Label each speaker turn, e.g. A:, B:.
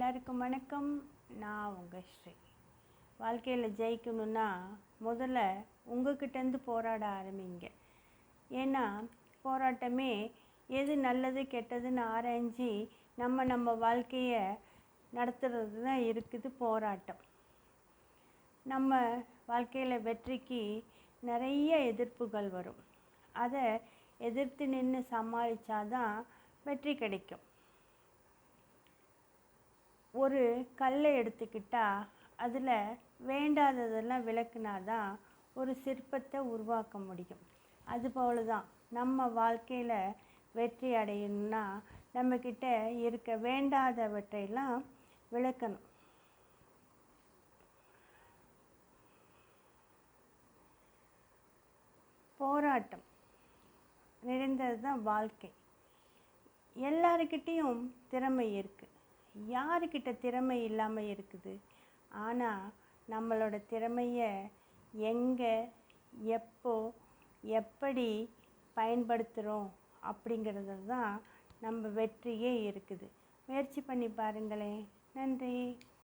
A: எல்லாருக்கும் வணக்கம். நான் உங்கள் ஸ்ரீ. வாழ்க்கையில் ஜெயிக்கணும்னா முதல்ல உங்ககிட்டேருந்து போராட ஆரம்பிங்க. ஏன்னா போராட்டமே எது நல்லது கெட்டதுன்னு ஆராய்ஞ்சி நம்ம நம்ம வாழ்க்கையை நடத்துகிறது தான் இருக்குது போராட்டம். நம்ம வாழ்க்கையில் வெற்றிக்கு நிறைய எதிர்ப்புகள் வரும். அதை எதிர்த்து நின்று சமாளித்தாதான் வெற்றி கிடைக்கும். ஒரு கல்லை எடுத்துக்கிட்டால் அதில் வேண்டாததெல்லாம் விளக்குனா தான் ஒரு சிற்பத்தை உருவாக்க முடியும். அதுபோல தான் நம்ம வாழ்க்கையில் வெற்றி அடையணும்னா நம்மக்கிட்ட இருக்க வேண்டாதவற்றையெல்லாம் விளக்கணும். போராட்டம் நிறைந்தது தான் வாழ்க்கை. எல்லாருக்கிட்டேயும் திறமை இருக்குது யாருக்கிட்ட திறமை இல்லாமல் இருக்குது? ஆனால் நம்மளோட திறமையை எங்கே எப்போ எப்படி பயன்படுத்துகிறோம் அப்படிங்கிறது தான் நம்ம வெற்றியே இருக்குது. முயற்சி பண்ணி பாருங்களேன். நன்றி.